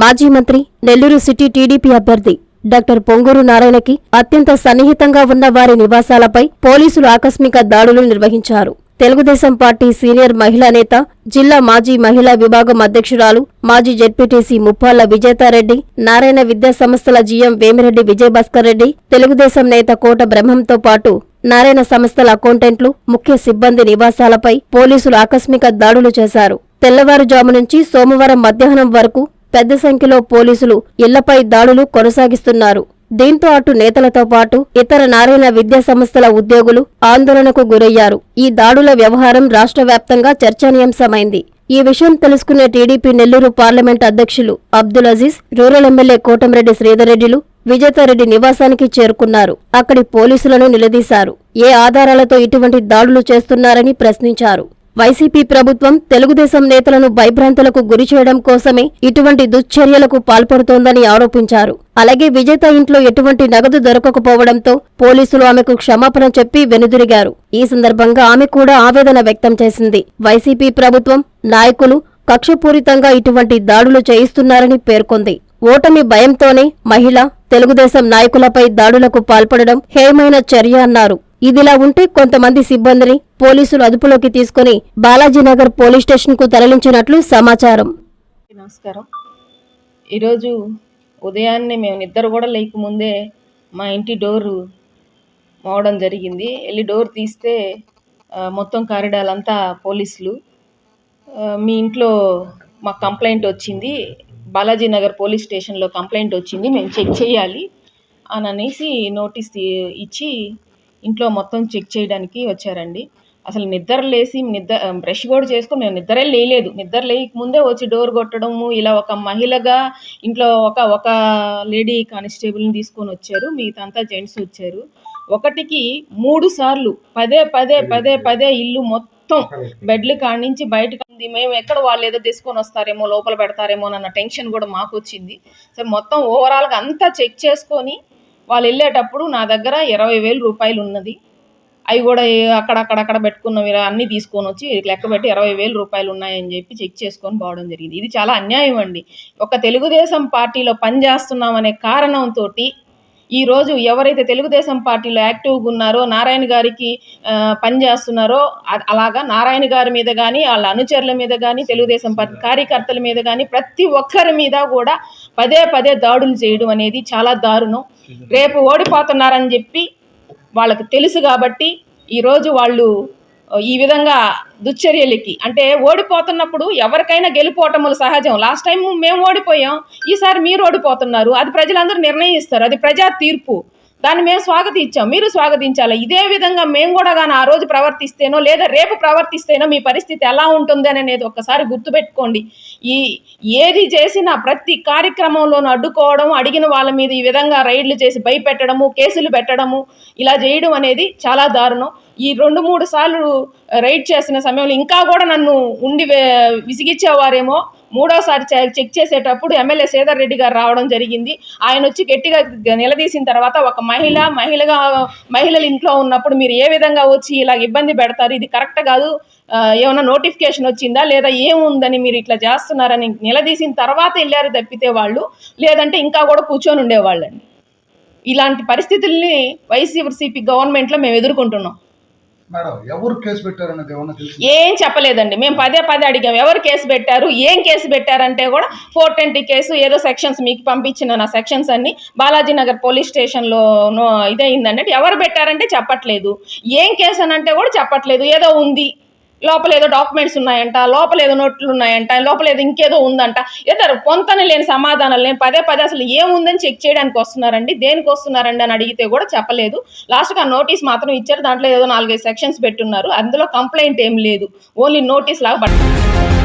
మాజీ మంత్రి Nellore city TDP అభ్యర్థి డాక్టర్ పొంగూరు నారాయణకి అత్యంత సన్నిహితంగా ఉన్న వారి నివాసాలపై పోలీసులు ఆకస్మిక దాడులు నిర్వహించారు. తెలుగుదేశం పార్టీ సీనియర్ మహిళా నేత జిల్లా మాజీ మహిళా విభాగం అధ్యక్షురాలు మాజీ జెడ్పీటీసీ ముప్పాళ్ళ విజేతారెడ్డి నారాయణ విద్యా సంస్థల జీఎం వేమిరెడ్డి విజయభాస్కర్ రెడ్డి తెలుగుదేశం నేత కోట బ్రహ్మంతో పాటు నారాయణ సంస్థల అకౌంటెంట్లు ముఖ్య సిబ్బంది నివాసాలపై పోలీసులు ఆకస్మిక దాడులు చేశారు. తెల్లవారుజాము నుంచి సోమవారం మధ్యాహ్నం వరకు పెద్ద సంఖ్యలో పోలీసులు ఇళ్ళపై దాడులు కొనసాగిస్తున్నారు. దీంతో అటు నేతలతో పాటు ఇతర నారాయణ విద్యా సంస్థల ఉద్యోగులు ఆందోళనకు గురయ్యారు. ఈ దాడుల వ్యవహారం రాష్ట్ర వ్యాప్తంగా చర్చనీయాంశమైంది. ఈ విషయం తెలుసుకునే టీడీపీ నెల్లూరు పార్లమెంట్ అధ్యక్షులు అబ్దుల్ అజీజ్ రూరల్ ఎమ్మెల్యే కోటంరెడ్డి శ్రీధర్రెడ్డిలు విజేతారెడ్డి నివాసానికి చేరుకున్నారు. అక్కడి పోలీసులను నిలదీశారు. ఏ ఆధారాలతో ఇటువంటి దాడులు చేస్తున్నారని ప్రశ్నించారు. వైసీపీ ప్రభుత్వం తెలుగుదేశం నేతలను భయభ్రాంతులకు గురి చేయడం కోసమే ఇటువంటి దుశ్చర్యలకు పాల్పడుతోందని ఆరోపించారు. అలాగే విజేత ఇంట్లో ఎటువంటి నగదు దొరకకపోవడంతో పోలీసులు ఆమెకు క్షమాపణ చెప్పి వెనుదిరిగారు. ఈ సందర్భంగా ఆమె కూడా ఆవేదన వ్యక్తం చేసింది. వైసీపీ ప్రభుత్వం నాయకులు కక్షపూరితంగా ఇటువంటి దాడులు చేయిస్తున్నారని పేర్కొంది. ఓటమి భయంతోనే మహిళ తెలుగుదేశం నాయకులపై దాడులకు పాల్పడడం హేమైన చర్య అన్నారు. ఇదిలా ఉంటే కొంతమంది సిబ్బందిని పోలీసులు అదుపులోకి తీసుకుని బాలాజీనగర్ పోలీస్ స్టేషన్కు తరలించినట్లు సమాచారం. నమస్కారం. ఈరోజు ఉదయాన్నే మేము నిద్ర కూడా లేకముందే మా ఇంటి డోరు మోవడం జరిగింది. వెళ్ళి డోర్ తీస్తే మొత్తం కారిడార్ అంతా పోలీసులు మీ ఇంట్లో మాకు కంప్లైంట్ వచ్చింది. బాలాజీ నగర్ పోలీస్ స్టేషన్లో కంప్లైంట్ వచ్చింది. మేము చెక్ చేయాలి అని అనేసి నోటీస్ తీ- ఇచ్చి ఇంట్లో మొత్తం చెక్ చేయడానికి వచ్చారండి. అసలు నిద్ర లేసి నిద్ర బ్రష్ కూడా చేసుకొని మేము నిద్రే లేయలేదు. నిద్ర లేయక ముందే వచ్చి డోర్ కొట్టడము ఇలా ఒక మహిళగా ఇంట్లో ఒక ఒక లేడీ కానిస్టేబుల్ని తీసుకొని వచ్చారు. మిగతా అంతా జెంట్స్ వచ్చారు. ఒకటికి మూడు సార్లు పదే పదే పదే పదే ఇల్లు మొత్తం బెడ్లు కాడి నుంచి బయటకు ఉంది మేము ఎక్కడ వాళ్ళు ఏదో తీసుకొని వస్తారేమో లోపల పెడతారేమో అన్న టెన్షన్ కూడా మాకు వచ్చింది. సో మొత్తం ఓవరాల్గా అంతా చెక్ చేసుకొని వాళ్ళు వెళ్ళేటప్పుడు నా దగ్గర ఇరవై వేలు రూపాయలు ఉన్నది. అవి కూడా అక్కడక్కడక్కడ పెట్టుకున్నవి అన్నీ తీసుకొని వచ్చి లెక్క పెట్టి ఇరవై వేలు రూపాయలు ఉన్నాయని చెప్పి చెక్ చేసుకొని పోవడం జరిగింది. ఇది చాలా అన్యాయం అండి. ఒక తెలుగుదేశం పార్టీలో పనిచేస్తున్నామనే కారణంతో ఈరోజు ఎవరైతే తెలుగుదేశం పార్టీలో యాక్టివ్గా ఉన్నారో నారాయణ గారికి పనిచేస్తున్నారో అలాగా నారాయణ గారి మీద కానీ వాళ్ళ అనుచరుల మీద కానీ తెలుగుదేశం పార్టీ కార్యకర్తల మీద కానీ ప్రతి ఒక్కరి మీద కూడా పదే పదే దాడులు చేయడం అనేది చాలా దారుణం. రేపు ఓడిపోతున్నారని చెప్పి వాళ్ళకి తెలుసు కాబట్టి ఈరోజు వాళ్ళు ఈ విధంగా దుశ్చర్యలకి. అంటే ఓడిపోతున్నప్పుడు ఎవరికైనా గెలుపోవటములు సహజం. లాస్ట్ టైం మేము ఓడిపోయాం ఈసారి మీరు ఓడిపోతున్నారు. అది ప్రజలందరూ నిర్ణయిస్తారు. అది ప్రజా తీర్పు. దాన్ని మేము స్వాగతించాం. మీరు స్వాగతించాలి? ఇదే విధంగా మేము కూడా కానీ ఆ రోజు ప్రవర్తిస్తేనో లేదా రేపు ప్రవర్తిస్తేనో మీ పరిస్థితి ఎలా ఉంటుంది అనేది ఒక్కసారి గుర్తుపెట్టుకోండి. ఈ ఏది చేసినా ప్రతి కార్యక్రమంలోనూ అడ్డుకోవడం అడిగిన వాళ్ళ మీద ఈ విధంగా రైడ్లు చేసి భయపెట్టడము కేసులు పెట్టడము ఇలా చేయడం అనేది చాలా దారుణం. ఈ రెండు మూడు సార్లు రైడ్ చేసిన సమయంలో ఇంకా కూడా నన్ను ఉండి విసిగిచ్చేవారేమో. మూడోసారి చెక్ చేసేటప్పుడు ఎమ్మెల్యే సేదర్ రెడ్డి గారు రావడం జరిగింది. ఆయన వచ్చి గట్టిగా నిలదీసిన తర్వాత ఒక మహిళ మహిళగా మహిళలు ఇంట్లో ఉన్నప్పుడు మీరు ఏ విధంగా వచ్చి ఇలా ఇబ్బంది పెడతారు? ఇది కరెక్ట్ కాదు. ఏమైనా నోటిఫికేషన్ వచ్చిందా? లేదా ఏముందని మీరు ఇట్లా చేస్తున్నారని నిలదీసిన తర్వాత వెళ్ళారు తప్పితే వాళ్ళు. లేదంటే ఇంకా కూడా కూర్చొని ఉండేవాళ్ళండి ఇలాంటి పరిస్థితుల్ని వైసీపీ గవర్నమెంట్లో మేము ఎదుర్కొంటున్నాం. మేడం ఎవరు కేసు ఏమన్నా తెలుసు ఏం చెప్పలేదండి. మేము పదే పదే అడిగాం ఎవరు కేసు పెట్టారు ఏం కేసు పెట్టారంటే కూడా ఫోర్ ట్వంటీ కేసు ఏదో సెక్షన్స్ మీకు పంపించిన నా సెక్షన్స్ అన్ని బాలాజీ నగర్ పోలీస్ స్టేషన్లో ఇదే అయిందంటే ఎవరు పెట్టారంటే చెప్పట్లేదు. ఏం కేసు అని అంటే కూడా చెప్పట్లేదు. ఏదో ఉంది. లోపల ఏదో డాక్యుమెంట్స్ ఉన్నాయంట లోపల ఏదో నోట్లు ఉన్నాయంట లోపల ఏదో ఇంకేదో ఉందంట. ఏదో పొంతన లేని సమాధానాలు లేని పదే పదే అసలు ఏముందని చెక్ చేయడానికి వస్తున్నారండి? దేనికి వస్తున్నారండి అని అడిగితే కూడా చెప్పలేదు. లాస్ట్గా నోటీస్ మాత్రం ఇచ్చారు. దాంట్లో ఏదో నాలుగైదు సెక్షన్స్ పెట్టున్నారు. అందులో కంప్లైంట్ ఏం లేదు. ఓన్లీ నోటీస్ లాగా పడుతుంది